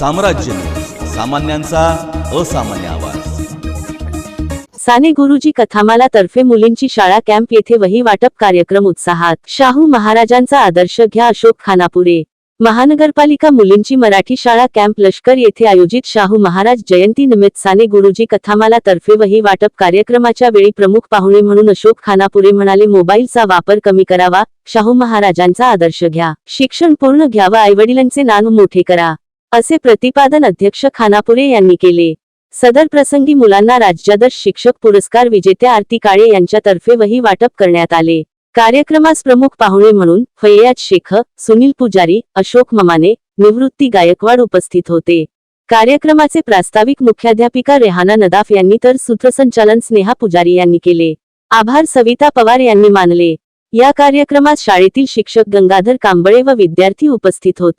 साम्राज्य. सामान्यांचा असामान्य आवाज. साने गुरुजी कथामाला तर्फे मुलींची शाळा कॅम्प येथे वही वाटप कार्यक्रम उत्साहात. शाहू महाराजांचा आदर्श घ्या अशोक खानापुरे. महानगरपालिका मुलींची मराठी शाळा कॅम्प लष्कर येथे आयोजित शाहू महाराज जयंती निमित्त साने गुरुजी कथामाला तर्फे वही वाटप कार्यक्रमाच्या वेळी प्रमुख पाहुणे म्हणून अशोक खानापुरे म्हणाले मोबाईलचा वापर कमी करावा. शाहू महाराजांचा आदर्श घ्या. शिक्षण पूर्ण घ्यावं. आईवडिलांचे नाव मोठे करा. असे प्रतिपादन अध्यक्ष खानापुरे यांनी केले. सदर प्रसंगी मुलांना राज्यादर्श शिक्षक पुरस्कार विजेत्या आरती काळे यांच्यातर्फे वही वाटप करण्यात आले. कार्यक्रमास प्रमुख पाहुणे म्हणून फैयाज शेख सुनील पुजारी अशोक ममाने निवृत्ती गायकवाड उपस्थित होते. कार्यक्रमाचे प्रास्ताविक मुख्याध्यापिका रेहाना नदाफ यांनी तर सूत्रसंचालन स्नेहा पुजारी यांनी केले. आभार सविता पवार यांनी मानले. या कार्यक्रमात शाळेतील शिक्षक गंगाधर कांबळे व विद्यार्थी उपस्थित होते.